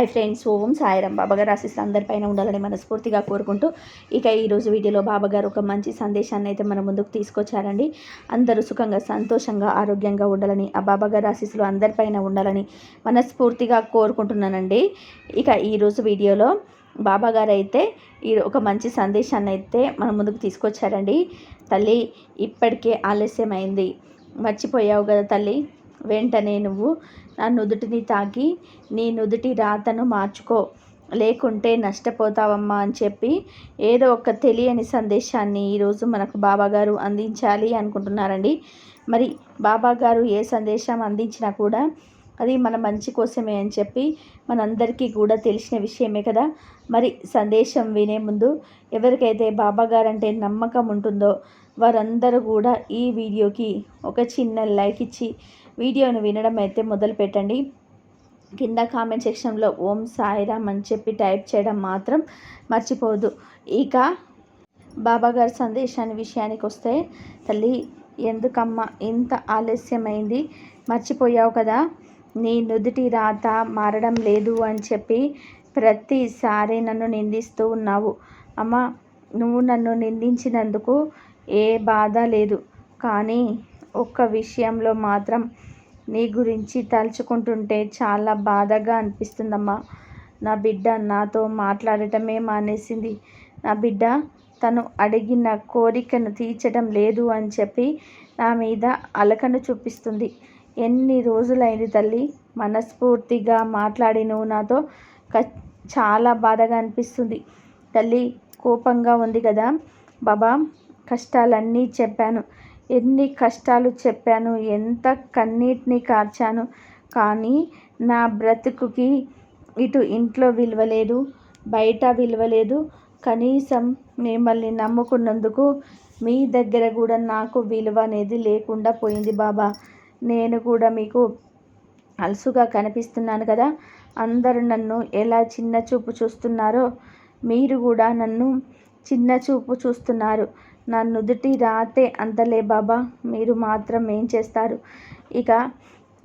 I friends ఓం సాయిరాం. బాబాగారు ఆశిస్తూ అందరిపైన ఉండాలని మనస్ఫూర్తిగా కోరుకుంటూ ఇక ఈరోజు వీడియోలో బాబాగారు ఒక మంచి సందేశాన్ని అయితే మన ముందుకు తీసుకొచ్చారండి. అందరూ సుఖంగా సంతోషంగా ఆరోగ్యంగా ఉండాలని ఆ బాబాగారు ఆశీస్సులు అందరిపైన ఉండాలని మనస్ఫూర్తిగా కోరుకుంటున్నానండి. ఇక ఈరోజు వీడియోలో బాబాగారు అయితే ఈ ఒక మంచి సందేశాన్ని అయితే మన ముందుకు తీసుకొచ్చారండి. తల్లి ఇప్పటికే ఆలస్యమైంది. మర్చిపోయావు కదా తల్లి. వెంటనే నువ్వు నా నుదుటిని తాకి నీ నుదుటి రాతను మార్చుకో. లేకుంటే నష్టపోతావమ్మా అని చెప్పి ఏదో ఒక తెలియని సందేశాన్ని ఈరోజు మనకు బాబాగారు అందించాలి అనుకుంటున్నారండి. మరి బాబాగారు ఏ సందేశం అందించినా కూడా అది మన మంచి కోసమే అని చెప్పి మనందరికీ కూడా తెలిసిన విషయమే కదా. మరి సందేశం వినే ముందు ఎవరికైతే బాబాగారు అంటే నమ్మకం ఉంటుందో వారందరూ కూడా ఈ వీడియోకి ఒక చిన్న లైక్ ఇచ్చి వీడియోను వినడం అయితే మొదలు పెట్టండి కింద కామెంట్ సెక్షన్లో ఓం సాయిరామ్ అని చెప్పి టైప్ చేయడం మాత్రం మర్చిపోదు ఇక బాబాగారి సందేశాన్ని విషయానికి వస్తే తల్లి ఎందుకమ్మా ఇంత ఆలస్యమైంది? మర్చిపోయావు కదా? నీ నుదుటి రాత మారడం లేదు అని చెప్పి ప్రతిసారి నన్ను నిందిస్తూ ఉన్నావు. అమ్మ నువ్వు నన్ను నిందించినందుకు ఏ బాధ లేదు. కానీ ఒక్క విషయంలో మాత్రం నీ గురించి తలుచుకుంటుంటే చాలా బాధగా అనిపిస్తుందమ్మా. నా బిడ్డ నాతో మాట్లాడటమే మానేసింది. నా బిడ్డ తను అడిగిన కోరికను తీర్చడం లేదు అని చెప్పి నా మీద అలకను చూపిస్తుంది. ఎన్ని రోజులైంది తల్లి? మనస్ఫూర్తిగా మాట్లాడి నువ్వు నాతో చాలా బాధగా అనిపిస్తుంది. తల్లి కోపంగా ఉంది కదా. బాబా కష్టాలన్నీ చెప్పాను. ఎన్ని కష్టాలు చెప్పాను ఎంత కన్నీటిని కార్చాను కానీ నా బ్రతుకుకి ఇటు ఇంట్లో విలువ లేదు బయట విలువ లేదు కనీసం మిమ్మల్ని నమ్ముకున్నందుకు మీ దగ్గర కూడా నాకు విలువ అనేది లేకుండా పోయింది బాబా. నేను కూడా మీకు అలసుగా కనిపిస్తున్నాను కదా. అందరూ నన్ను ఎలా చిన్న చూపు చూస్తున్నారో మీరు కూడా నన్ను చిన్న చూపు చూస్తున్నారు. నా నుదుటి రాతే అంతలే బాబా మీరు మాత్రం ఏం చేస్తారు? ఇక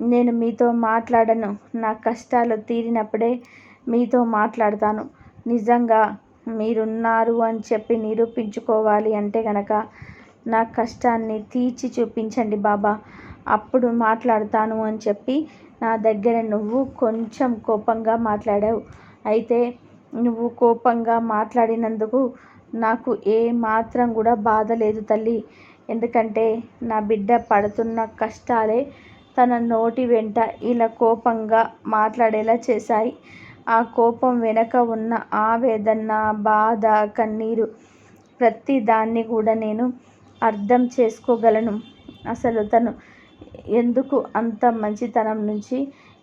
నేను మీతో మాట్లాడను నా కష్టాలు తీరినప్పుడే మీతో మాట్లాడతాను. నిజంగా మీరున్నారు అని చెప్పి నిరూపించుకోవాలి అంటే కనుక నా కష్టాన్ని తీర్చి చూపించండి బాబా. అప్పుడు మాట్లాడతాను అని చెప్పి నా దగ్గర నువ్వు కొంచెం కోపంగా మాట్లాడావు. అయితే నువ్వు కోపంగా మాట్లాడినందుకు నాకు ఏ మాత్రం కూడా బాధ లేదు తల్లి. ఎందుకంటే నా బిడ్డ పడుతున్న కష్టాలే తన నోటి వెంట ఇలా కోపంగా మాట్లాడేలా చేశాయి. ఆ కోపం వెనక ఉన్న ఆవేదన బాధ కన్నీరు ప్రతి దాన్ని కూడా నేను అర్థం చేసుకోగలను. అసలు తను ఎందుకు అంత మంచితనం నుంచి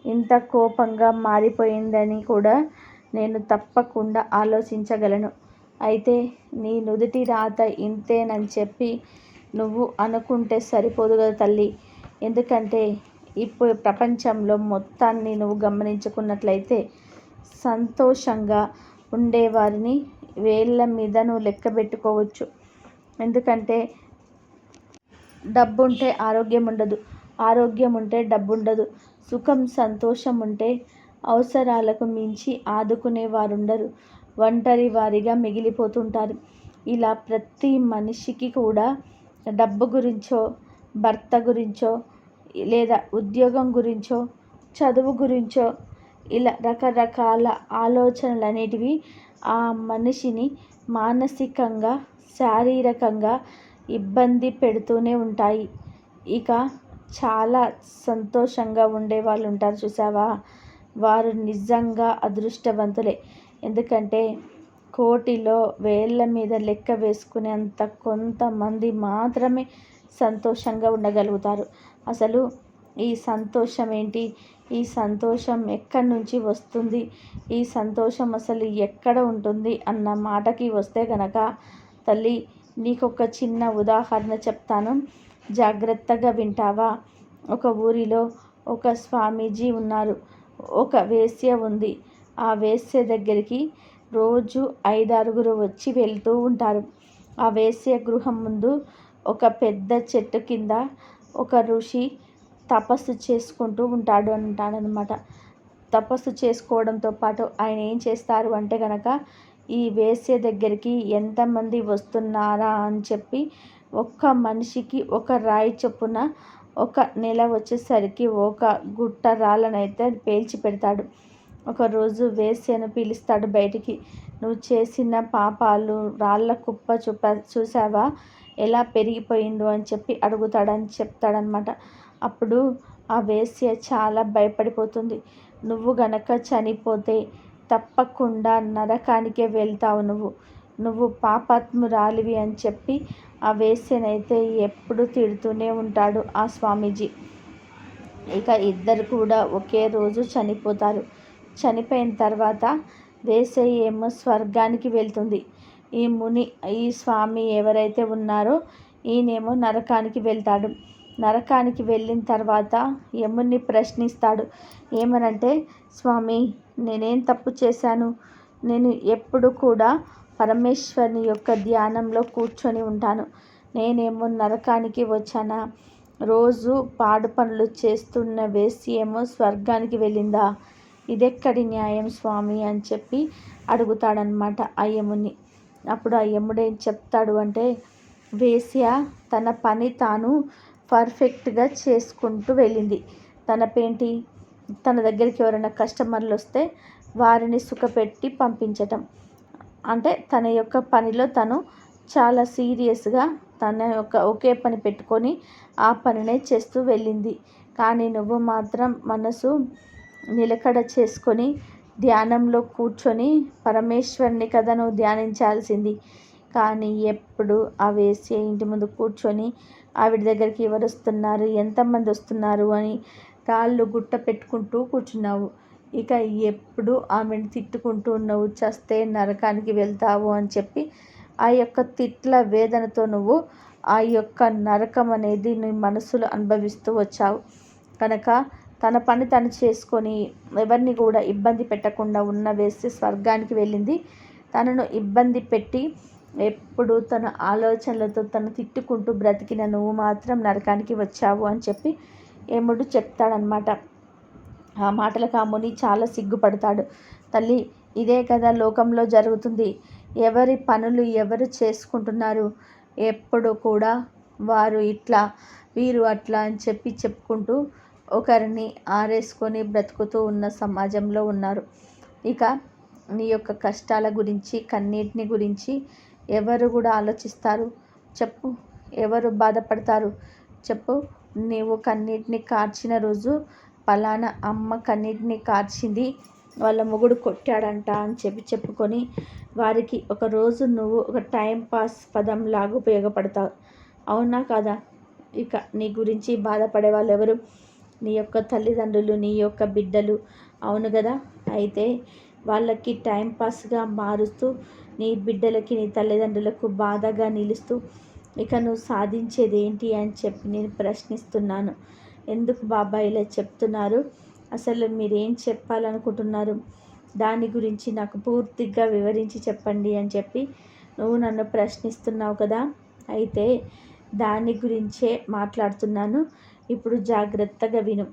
ఇంత కోపంగా మారిపోయిందని కూడా నేను తప్పకుండా ఆలోచించగలను. అయితే నీ నుదుటి రాత ఇంతేనని చెప్పి నువ్వు అనుకుంటే సరిపోదు కదా తల్లి. ఎందుకంటే ఇప్పుడు ప్రపంచంలో మొత్తాన్ని నువ్వు గమనించుకున్నట్లయితే సంతోషంగా ఉండేవారిని వేళ్ళ మీద నువ్వు లెక్క పెట్టుకోవచ్చు. ఎందుకంటే డబ్బు ఉంటే ఆరోగ్యం ఉండదు. ఆరోగ్యం ఉంటే డబ్బు ఉండదు సుఖం సంతోషం ఉంటే అవసరాలకు మించి ఆదుకునే ఉండరు ఒంటరి వారిగా మిగిలిపోతుంటారు. ఇలా ప్రతి మనిషికి కూడా డబ్బు గురించో భర్త గురించో లేదా ఉద్యోగం గురించో చదువు గురించో ఇలా రకరకాల ఆలోచనలు అనేటివి ఆ మనిషిని మానసికంగా శారీరకంగా ఇబ్బంది పెడుతూనే ఉంటాయి. ఇక చాలా సంతోషంగా ఉండే వాళ్ళు ఉంటారు చూసావా? వారు నిజంగా అదృష్టవంతులే. ఎందుకంటే కోటిలో వేళ్ళ మీద లెక్క వేసుకునేంత కొంతమంది మాత్రమే సంతోషంగా ఉండగలుగుతారు. అసలు ఈ సంతోషం ఏంటి? ఈ సంతోషం ఎక్కడి నుంచి వస్తుంది? ఈ సంతోషం అసలు ఎక్కడ ఉంటుంది? అన్న మాటకి వస్తే గనక తల్లి నీకు ఒక చిన్న ఉదాహరణ చెప్తాను. జాగ్రత్తగా వింటావా? ఒక ఊరిలో ఒక స్వామీజీ ఉన్నారు. ఒక వేశ్య ఉంది. ఆ వేశ్య దగ్గరికి రోజు ఐదారుగురు వచ్చి వెళ్తూ ఉంటారు. ఆ వేశ్య గృహం ముందు ఒక పెద్ద చెట్టు కింద ఒక ఋషి తపస్సు చేసుకుంటూ ఉంటాడు అంటాడనమాట తపస్సు చేసుకోవడంతో పాటు ఆయన ఏం చేస్తారు అంటే కనుక ఈ వేశ్య దగ్గరికి ఎంతమంది వస్తున్నారా అని చెప్పి ఒక్క మనిషికి ఒక రాయి చొప్పున ఒక నెల వచ్చేసరికి ఒక గుట్ట రాళ్ళనైతే పేల్చి పెడతాడు. ఒకరోజు వేసేను పిలుస్తాడు బయటికి. నువ్వు చేసిన పాపాలు రాళ్ళ కుప్ప చూప చూసావా ఎలా పెరిగిపోయిందో? అని చెప్పి అడుగుతాడని చెప్తాడనమాట అప్పుడు ఆ వేశ్య చాలా భయపడిపోతుంది. నువ్వు గనక చనిపోతే తప్పకుండా నరకానికే వెళ్తావు నువ్వు. నువ్వు పాపాత్మురాలివి అని చెప్పి ఆ వేశ్యనైతే ఎప్పుడు తిడుతూనే ఉంటాడు ఆ స్వామీజీ. ఇక ఇద్దరు కూడా ఒకే రోజు చనిపోతారు. చనిపోయిన తర్వాత వేసే ఏమో స్వర్గానికి వెళ్తుంది. ఈ ముని ఈ స్వామి ఎవరైతే ఉన్నారో ఈయనేమో నరకానికి వెళ్తాడు. నరకానికి వెళ్ళిన తర్వాత యముని ప్రశ్నిస్తాడు. ఏమనంటే స్వామి నేనేం తప్పు చేశాను? నేను ఎప్పుడు కూడా పరమేశ్వరుని యొక్క ధ్యానంలో కూర్చొని ఉంటాను. నేనేమో నరకానికి వచ్చానా? రోజు పాడు పనులు చేస్తున్న వేసి ఏమో స్వర్గానికి వెళ్ళిందా? ఇదెక్కడి న్యాయం స్వామి అని చెప్పి అడుగుతాడనమాట అయ్యముని. అప్పుడు అయ్యముడేం చెప్తాడు అంటే వేశ్య తన పని తాను పర్ఫెక్ట్గా చేసుకుంటూ వెళ్ళింది. తన పేంటి తన దగ్గరికి ఎవరైనా కస్టమర్లు వస్తే వారిని సుఖపెట్టి పంపించటం. అంటే తన యొక్క పనిలో తను చాలా సీరియస్గా తన యొక్క ఒకే పని పెట్టుకొని ఆ పనినే చేస్తూ వెళ్ళింది. కానీ నువ్వు మాత్రం మనసు నిలకడ చేసుకొని ధ్యానంలో కూర్చొని పరమేశ్వరుని కదా నువ్వు ధ్యానించాల్సింది. కానీ ఎప్పుడు ఆ వేసి ఇంటి ముందు కూర్చొని ఆవిడ దగ్గరికి ఎవరు వస్తున్నారు ఎంతమంది వస్తున్నారు అని కాళ్ళు గుట్ట పెట్టుకుంటూ కూర్చున్నావు. ఇక ఎప్పుడు ఆమెను తిట్టుకుంటూ నువ్వు చస్తే నరకానికి వెళ్తావు అని చెప్పి ఆ యొక్క తిట్ల వేదనతో నువ్వు ఆ యొక్క నరకం అనేది నీ మనసులో అనుభవిస్తూ వచ్చావు. కనుక తన పని తను చేసుకొని ఎవరిని కూడా ఇబ్బంది పెట్టకుండా ఉన్న వేసి స్వర్గానికి వెళ్ళింది. తనను ఇబ్బంది పెట్టి ఎప్పుడు తన ఆలోచనలతో తను తిట్టుకుంటూ బ్రతికిన నువ్వు మాత్రం నరకానికి వచ్చావు అని చెప్పి ఏముడు చెప్తాడనమాట ఆ మాటలకు ఆ ముని చాలా సిగ్గుపడతాడు. తల్లి ఇదే కదా లోకంలో జరుగుతుంది. ఎవరి పనులు ఎవరు చేసుకుంటున్నారు? ఎప్పుడు కూడా వారు ఇట్లా వీరు అట్లా అని చెప్పి చెప్పుకుంటూ ఒకరిని ఆరేసుకొని బ్రతుకుతూ ఉన్న సమాజంలో ఉన్నారు. ఇక నీ యొక్క కష్టాల గురించి కన్నీటిని గురించి ఎవరు కూడా ఆలోచిస్తారు? చెప్పు ఎవరు బాధపడతారు? చెప్పు నీవు కన్నీటిని కార్చిన రోజు పలానా అమ్మ కన్నిటిని కార్చింది. వాళ్ళ మొగుడు కొట్టాడంట అని చెప్పి చెప్పుకొని వారికి ఒకరోజు నువ్వు ఒక టైం పాస్ పదంలాగా ఉపయోగపడతావు. అవునా కదా? ఇక నీ గురించి బాధపడే వాళ్ళు ఎవరు నీ యొక్క తల్లిదండ్రులు నీ యొక్క బిడ్డలు. అవును కదా? అయితే వాళ్ళకి టైం పాస్గా మారుస్తూ నీ బిడ్డలకి నీ తల్లిదండ్రులకు బాధగా నిలుస్తూ ఇక నువ్వు సాధించేది ఏంటి అని చెప్పి నేను ప్రశ్నిస్తున్నాను. ఎందుకు బాబా ఇలా చెప్తున్నారు? అసలు మీరేం చెప్పాలనుకుంటున్నారు? దాని గురించి నాకు పూర్తిగా వివరించి చెప్పండి అని చెప్పి నువ్వు నన్ను ప్రశ్నిస్తున్నావు కదా? అయితే దాని గురించే మాట్లాడుతున్నాను. ఇప్పుడు జాగ్రత్తగా విను.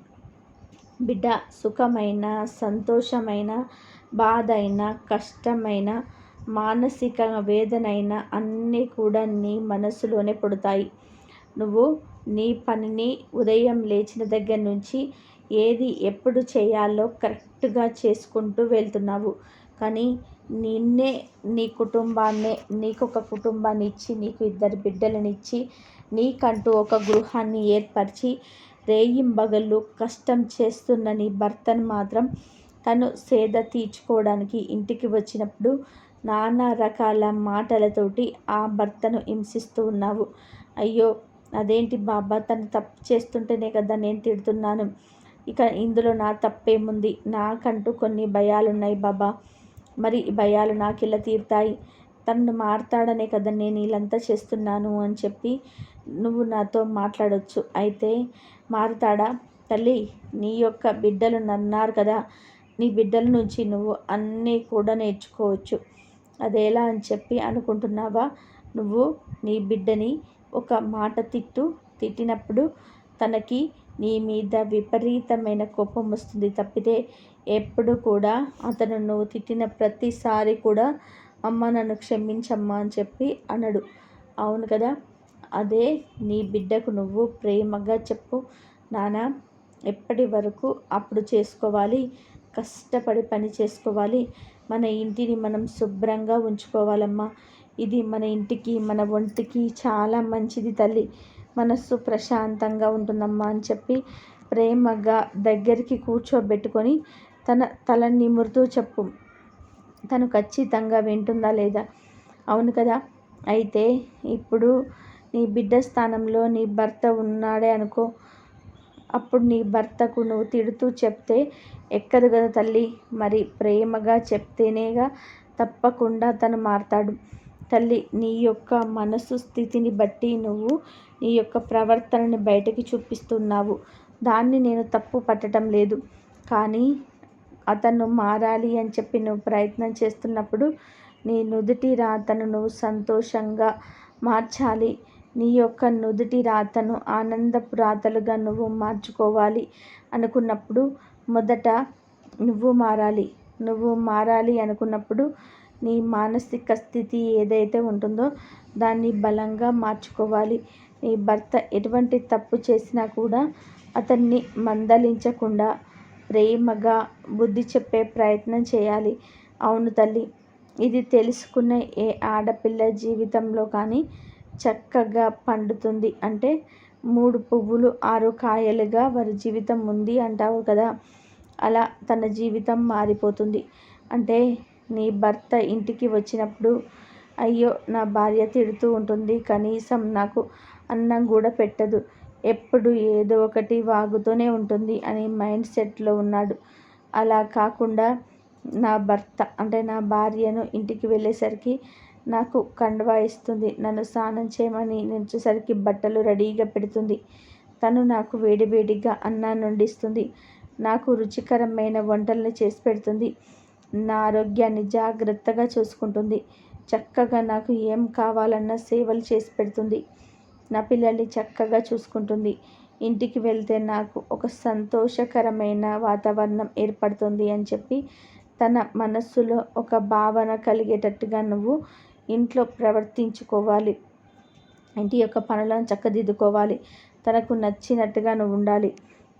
బిడ్డ సుఖమైన సంతోషమైన బాధ అయినా కష్టమైన మానసిక వేదనైన అన్నీ కూడా నీ మనసులోనే పుడతాయి. నువ్వు నీ పనిని ఉదయం లేచిన దగ్గర నుంచి ఏది ఎప్పుడు చేయాలో కరెక్ట్గా చేసుకుంటూ వెళ్తున్నావు. కానీ నిన్నే నీ కుటుంబాన్నే నీకు ఒక కుటుంబాన్ని ఇచ్చి నీకు ఇద్దరు బిడ్డలనిచ్చి నీకంటూ ఒక గృహాన్ని ఏర్పరిచి రేయింబగళ్ళు కష్టం చేస్తున్న నీ భర్తను మాత్రం తను సేద తీర్చుకోవడానికి ఇంటికి వచ్చినప్పుడు నానా రకాల మాటలతోటి ఆ భర్తను హింసిస్తూ ఉన్నావు. అయ్యో అదేంటి బాబా తను తప్పు చేస్తుంటేనే కదా నేను తిడుతున్నాను. ఇక ఇందులో నా తప్పేముంది? నాకంటూ కొన్ని భయాలు ఉన్నాయి బాబా. మరి ఈ భయాలు నాకు ఇలా తీరుతాయి? తను మారుతాడనే కదా నేను వీళ్ళంతా చేస్తున్నాను అని చెప్పి నువ్వు నాతో మాట్లాడవచ్చు అయితే మారుతాడా? తల్లి నీ యొక్క బిడ్డలు నన్నారు కదా. నీ బిడ్డల నుంచి నువ్వు అన్నీ కూడా నేర్చుకోవచ్చు. అదేలా అని చెప్పి అనుకుంటున్నావా? నువ్వు నీ బిడ్డని ఒక మాట తిట్టు తిట్టినప్పుడు తనకి నీ మీద విపరీతమైన కోపం వస్తుంది. తప్పితే ఎప్పుడు కూడా అతను నువ్వు తిట్టిన ప్రతిసారి కూడా అమ్మ నన్ను క్షమించమ్మా అని చెప్పి అనడు. అవును కదా అదే నీ బిడ్డకు నువ్వు ప్రేమగా చెప్పు. నాన్న ఎప్పటి వరకు అప్పుడు చేసుకోవాలి? కష్టపడి పని చేసుకోవాలి. మన ఇంటిని మనం శుభ్రంగా ఉంచుకోవాలమ్మా. ఇది మన ఇంటికి మన ఒంటికి చాలా మంచిది తల్లి. మనస్సు ప్రశాంతంగా ఉంటుందమ్మా అని చెప్పి ప్రేమగా దగ్గరికి కూర్చోబెట్టుకొని తన తల నిమురుతూ చెప్పు. తను ఖచ్చితంగా వింటుందా లేదా? అవును కదా? అయితే ఇప్పుడు నీ బిడ్డ స్థానంలో నీ భర్త ఉన్నాడే అనుకో. అప్పుడు నీ భర్తకు నువ్వు తిడుతూ చెప్తే ఎక్కదు కదా తల్లి. మరి ప్రేమగా చెప్తేనేగా తప్పకుండా తను మారతాడు. తల్లి నీ యొక్క మనసు స్థితిని బట్టి నువ్వు నీ యొక్క ప్రవర్తనని బయటకి చూపిస్తున్నావు. దాన్ని నేను తప్పు పట్టడం లేదు. కానీ అతను మారాలి అని చెప్పి నువ్వు ప్రయత్నం చేస్తున్నప్పుడు నీ నుదుటి రాతను నువ్వు సంతోషంగా మార్చాలి. నీ యొక్క నుదుటి రాతను ఆనందపు రాతలుగా నువ్వు మార్చుకోవాలి అనుకున్నప్పుడు మొదట నువ్వు మారాలి. నువ్వు మారాలి అనుకున్నప్పుడు నీ మానసిక స్థితి ఏదైతే ఉంటుందో దాన్ని బలంగా మార్చుకోవాలి. నీ భర్త ఎటువంటి తప్పు చేసినా కూడా అతన్ని మందలించకుండా ప్రేమగా బుద్ధి చెప్పే ప్రయత్నం చేయాలి. అవును తల్లి ఇది తెలుసుకున్న ఏ ఆడపిల్ల జీవితంలో కానీ చక్కగా పండుతుంది అంటే మూడు పువ్వులు ఆరు కాయలుగా వారి జీవితం ఉంది అంటావు కదా. అలా తన జీవితం మారిపోతుంది. అంటే నీ భర్త ఇంటికి వచ్చినప్పుడు అయ్యో నా భార్య తిడుతూ ఉంటుంది. కనీసం నాకు అన్నం కూడా పెట్టదు. ఎప్పుడు ఏదో ఒకటి వాగుతూనే ఉంటుంది అని మైండ్ సెట్లో ఉన్నాడు. అలా కాకుండా నా భర్త అంటే నా భార్యను ఇంటికి వెళ్ళేసరికి నాకు కండువా ఇస్తుంది. నన్ను స్నానం చేయమని నిలిచేసరికి బట్టలు రెడీగా పెడుతుంది. తను నాకు వేడివేడిగా అన్నాన్ని వండిస్తుంది నాకు రుచికరమైన వంటలను చేసి పెడుతుంది. నా ఆరోగ్యాన్ని జాగ్రత్తగా చూసుకుంటుంది. చక్కగా నాకు ఏం కావాలన్నా సేవలు చేసి పెడుతుంది. నా పిల్లల్ని చక్కగా చూసుకుంటుంది. ఇంటికి వెళ్తే నాకు ఒక సంతోషకరమైన వాతావరణం ఏర్పడుతుంది అని చెప్పి తన మనస్సులో ఒక భావన కలిగేటట్టుగా నువ్వు ఇంట్లో ప్రవర్తించుకోవాలి. ఇంటి యొక్క పనులను చక్కదిద్దుకోవాలి. తనకు నచ్చినట్టుగా నువ్వు ఉండాలి.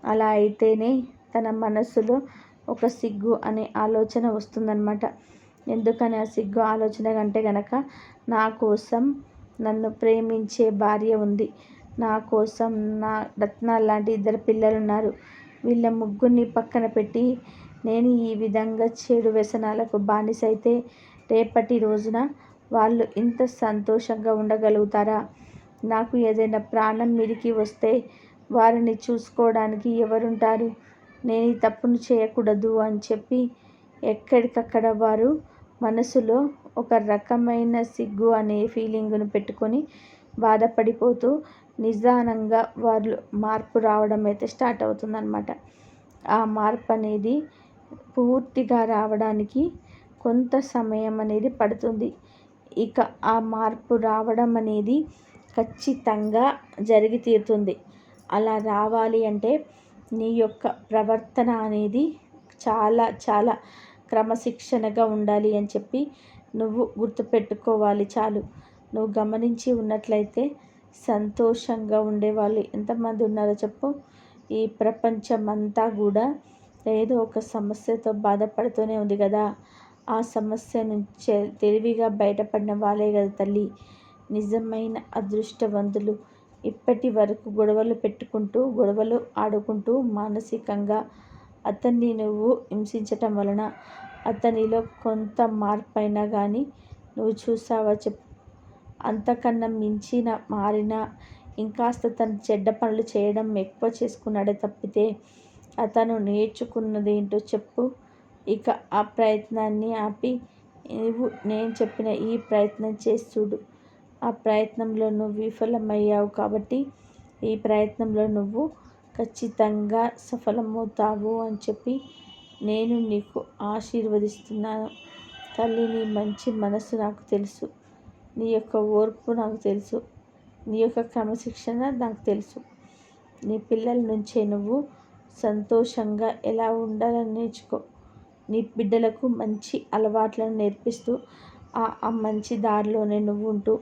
అలా అయితేనే తన మనస్సులో ఒక సిగ్గు అనే ఆలోచన వస్తుందన్నమాట. ఎందుకని ఆ సిగ్గు ఆలోచన కంటే గనక నా కోసం నన్ను ప్రేమించే భార్య ఉంది. నా కోసం నా రత్నాలు లాంటి ఇద్దరు పిల్లలు ఉన్నారు వీళ్ళ ముగ్గురిని పక్కన పెట్టి నేను ఈ విధంగా చెడు వ్యసనాలకు బానిసైతే రేపటి రోజున వాళ్ళు ఇంత సంతోషంగా ఉండగలుగుతారా? నాకు ఏదైనా ప్రాణం మీదికి వస్తే వారిని చూసుకోవడానికి ఎవరుంటారు? నేను ఈ తప్పును చేయకూడదు అని చెప్పి ఎక్కడికక్కడ వారు మనసులో ఒక రకమైన సిగ్గు అనే ఫీలింగ్ను పెట్టుకొని బాధపడిపోతూ నిదానంగా వాళ్ళు మార్పు రావడం అయితే స్టార్ట్ అవుతుందన్నమాట. ఆ మార్పు అనేది పూర్తిగా రావడానికి కొంత సమయం అనేది పడుతుంది. ఇక ఆ మార్పు రావడం అనేది ఖచ్చితంగా జరిగి తీరుతుంది. అలా రావాలి అంటే నీ యొక్క ప్రవర్తన అనేది చాలా చాలా క్రమశిక్షణగా ఉండాలి అని చెప్పి నువ్వు గుర్తుపెట్టుకోవాలి చాలు. నువ్వు గమనించి ఉన్నట్లయితే సంతోషంగా ఉండేవాళ్ళు ఎంతమంది ఉన్నారో చెప్పు. ఈ ప్రపంచం అంతా కూడా ఏదో ఒక సమస్యతో బాధపడుతూనే ఉంది కదా. ఆ సమస్య నుంచి తెలివిగా బయటపడిన వాళ్ళే కదా తల్లి. నిజమైన అదృష్టవంతులు. ఇప్పటి వరకు గొడవలు పెట్టుకుంటూ గొడవలు ఆడుకుంటూ మానసికంగా అతన్ని నువ్వు హింసించటం వలన అతనిలో కొంత మార్పైనా కానీ నువ్వు చూసావా చెప్పు. అంతకన్నా మించిన మారిన ఇంకాస్త తను చెడ్డ పనులు చేయడం ఎక్కువ చేసుకున్నాడే తప్పితే అతను నేర్చుకున్నది ఏంటో చెప్పు. ఇక ఆ ప్రయత్నాన్ని ఆపి నువ్వు నేను చెప్పిన ఈ ప్రయత్నం చేస్తుడు ఆ ప్రయత్నంలో నువ్వు విఫలమయ్యావు కాబట్టి ఈ ప్రయత్నంలో నువ్వు ఖచ్చితంగా సఫలమవుతావు అని చెప్పి నేను నీకు ఆశీర్వదిస్తున్నాను. తల్లి నీ మంచి మనసు నాకు తెలుసు. నీ యొక్క ఓర్పు నాకు తెలుసు. నీ యొక్క క్రమశిక్షణ నాకు తెలుసు. నీ పిల్లల నుంచే నువ్వు సంతోషంగా ఎలా ఉండాలని నేర్చుకో. నీ బిడ్డలకు మంచి అలవాట్లను నేర్పిస్తూ ఆ మంచి దారిలోనే నువ్వు ఉంటూ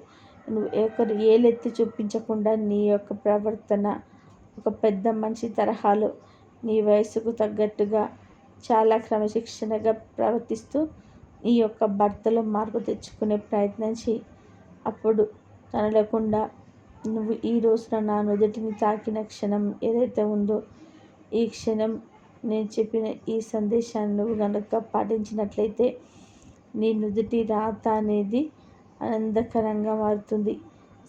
నువ్వు ఒకరు ఏలెత్తి చూపించకుండా నీ యొక్క ప్రవర్తన ఒక పెద్ద మనిషి తరహాలో నీ వయసుకు తగ్గట్టుగా చాలా క్రమశిక్షణగా ప్రవర్తిస్తూ నీ యొక్క భర్తలో మార్పు తెచ్చుకునే ప్రయత్నం చేయి. అప్పుడు తనలేకుండా నువ్వు ఈ రోజున నా నుదుటిని తాకిన క్షణం ఏదైతే ఉందో ఈ క్షణం నేను చెప్పిన ఈ సందేశాన్ని నువ్వు కనుక పాటించినట్లయితే నీ నుదుటి రాత అనేది ఆనందకరంగా మారుతుంది.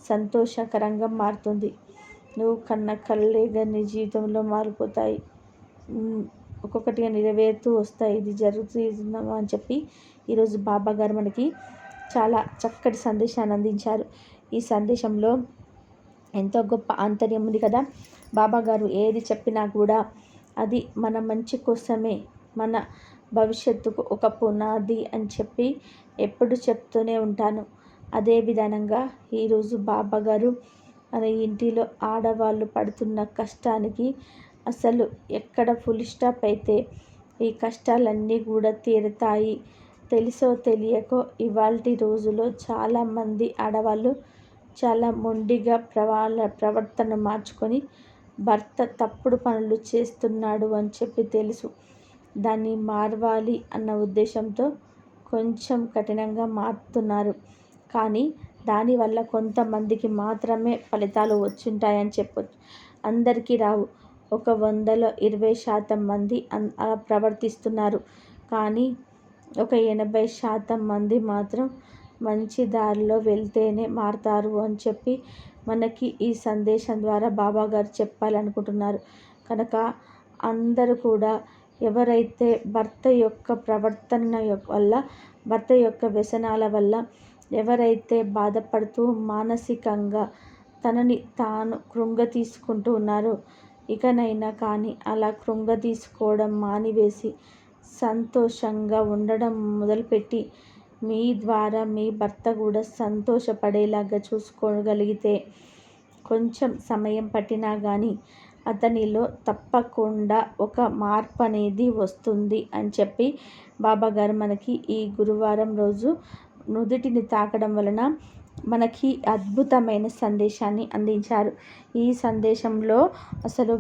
సంతోషకరంగా మారుతుంది. నువ్వు కన్న కళ్ళేగా నీ జీవితంలో మారిపోతాయి. ఒక్కొక్కటిగా నెరవేరుతూ వస్తాయి. ఇది జరుగుతుందా అని చెప్పి ఈరోజు బాబా గారు మనకి చాలా చక్కటి సందేశాన్ని అందించారు. ఈ సందేశంలో ఎంతో గొప్ప ఆంతర్యం ఉంది కదా. బాబా గారు ఏది చెప్పినా కూడా అది మన మంచి కోసమే. మన భవిష్యత్తుకు ఒక పునాది అని చెప్పి ఎప్పుడు చెప్తూనే ఉంటాను. అదే విధానంగా ఈరోజు బాబాగారు మన ఇంటిలో ఆడవాళ్ళు పడుతున్న కష్టానికి అసలు ఎక్కడ ఫుల్ స్టాప్ అయితే ఈ కష్టాలన్నీ కూడా తీరుతాయి. తెలుసో తెలియకో ఇవాళ రోజులో చాలామంది ఆడవాళ్ళు చాలా మొండిగా ప్రవాళ్ళ ప్రవర్తన మార్చుకొని భర్త తప్పుడు పనులు చేస్తున్నాడు అని చెప్పి తెలుసు. దాన్ని మార్వాలి అన్న ఉద్దేశంతో కొంచెం కఠినంగా మారుతున్నారు కానీ దానివల్ల కొంతమందికి మాత్రమే ఫలితాలు వచ్చుంటాయని చెప్పొచ్చు. అందరికీ రావు. ఒక వందలో ఇరవై శాతం మంది అలా ప్రవర్తిస్తున్నారు. కానీ ఒక ఎనభై శాతం మంది మాత్రం మంచి దారిలో వెళ్తేనే మారుతారు అని చెప్పి మనకి ఈ సందేశం ద్వారా బాబా గారు చెప్పాలనుకుంటున్నారు. కనుక అందరూ కూడా ఎవరైతే భర్త యొక్క ప్రవర్తన వల్ల భర్త యొక్క వ్యసనాల వల్ల ఎవరైతే బాధపడుతూ మానసికంగా తనని తాను కృంగ తీసుకుంటూ ఉన్నారో ఇకనైనా కానీ అలా కృంగ తీసుకోవడం మానివేసి సంతోషంగా ఉండడం మొదలుపెట్టి మీ ద్వారా మీ భర్త కూడా సంతోషపడేలాగా చూసుకోగలిగితే కొంచెం సమయం పట్టినా కానీ అతనిలో తప్పకుండా ఒక మార్పు అనేది వస్తుంది అని చెప్పి బాబాగారు మనకి ఈ గురువారం రోజు నుదుటిని తాకడం వలన మనకి అద్భుతమైన సందేశాన్ని అందించారు. ఈ సందేశంలో అసలు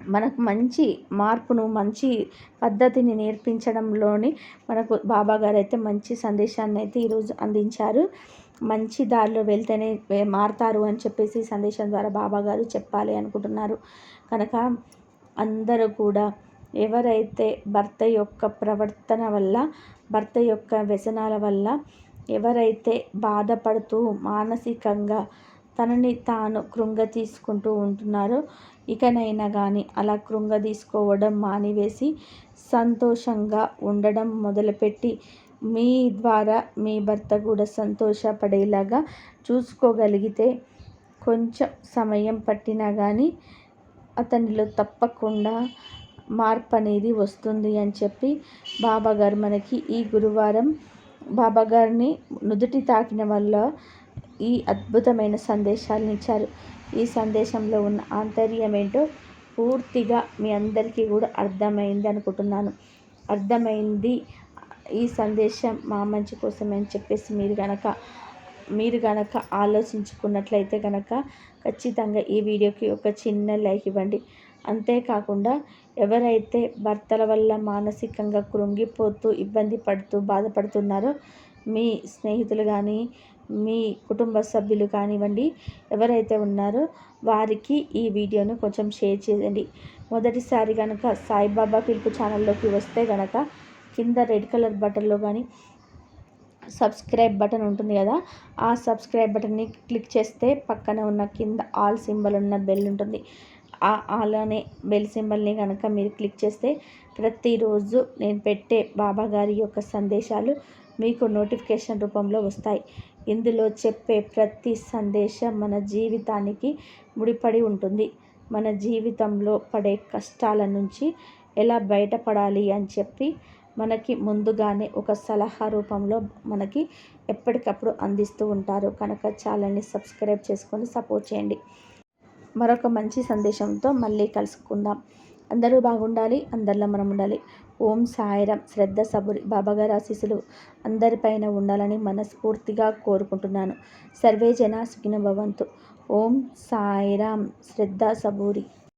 మనకు మంచి మార్పును మంచి పద్ధతిని నేర్పించడంలోని మనకు బాబా గారు అయితే మంచి సందేశాన్ని అయితే ఈరోజు అందించారు. మంచి దారిలో వెళ్తేనే మారుతారు అని చెప్పేసి సందేశం ద్వారా బాబా గారు చెప్పాలి అనుకుంటున్నారు. కనుక అందరూ కూడా ఎవరైతే భర్త యొక్క ప్రవర్తన వల్ల భర్త యొక్క వ్యసనాల వల్ల ఎవరైతే బాధపడుతూ మానసికంగా తనని తాను కృంగ తీసుకుంటూ ఉంటున్నారో ఇకనైనా కానీ అలా కృంగ తీసుకోవడం మానివేసి సంతోషంగా ఉండడం మొదలుపెట్టి మీ ద్వారా మీ భర్త కూడా సంతోషపడేలాగా చూసుకోగలిగితే కొంచెం సమయం పట్టినా కానీ అతనిలో తప్పకుండా మార్పు అనేది వస్తుంది అని చెప్పి బాబాగారు మనకి ఈ గురువారం బాబాగారిని నుదుటి తాకిన వల్ల ఈ అద్భుతమైన సందేశాలను ఇచ్చారు. ఈ సందేశంలో ఉన్న ఆంతర్యం ఏంటో పూర్తిగా మీ అందరికీ కూడా అర్థమైంది అనుకుంటున్నాను. అర్థమైంది ఈ సందేశం మా మంచి కోసమే అని చెప్పేసి మీరు కనుక మీరు కనుక ఆలోచించుకున్నట్లయితే కనుక ఖచ్చితంగా ఈ వీడియోకి ఒక చిన్న లైక్ ఇవ్వండి. అంతేకాకుండా ఎవరైతే భర్తల వల్ల మానసికంగా కృంగిపోతూ ఇబ్బంది పడుతూ బాధపడుతున్నారో మీ స్నేహితులు కానీ మీ కుటుంబ సభ్యులు కానివ్వండి ఎవరైతే ఉన్నారో వారికి ఈ వీడియోను కొంచెం షేర్ చేయండి. మొదటిసారి కనుక సాయిబాబా పిలుపు ఛానల్లోకి వస్తే కనుక కింద రెడ్ కలర్ బటన్లో కానీ సబ్స్క్రైబ్ బటన్ ఉంటుంది కదా ఆ సబ్స్క్రైబ్ బటన్ని క్లిక్ చేస్తే పక్కన ఉన్న కింద ఆల్ సింబల్ ఉన్న బెల్ ఉంటుంది. ఆ అలానే బెల్ సింబల్ని కనుక మీరు క్లిక్ చేస్తే ప్రతిరోజు నేను పెట్టే బాబా గారి యొక్క సందేశాలు మీకు నోటిఫికేషన్ రూపంలో వస్తాయి. ఇందులో చెప్పే ప్రతి సందేశం మన జీవితానికి ముడిపడి ఉంటుంది. మన జీవితంలో పడే కష్టాల నుంచి ఎలా బయటపడాలి అని చెప్పి మనకి ముందుగానే ఒక సలహా రూపంలో మనకి ఎప్పటికప్పుడు అందిస్తూ ఉంటారు. కనుక ఛానల్ని సబ్స్క్రైబ్ చేసుకొని సపోర్ట్ చేయండి. మరొక మంచి సందేశంతో మళ్ళీ కలుసుకుందాం. అందరూ బాగుండాలి అందరిలో మనం ఉండాలి. ఓం సాయిరామ్. శ్రద్ధ సబురి. బాబాగారి ఆశీస్సులు అందరిపైన ఉండాలని మనస్ఫూర్తిగా కోరుకుంటున్నాను. సర్వే జన సుఖిన భవంతు. ఓం సాయిరామ్. శ్రద్ధ సబూరి.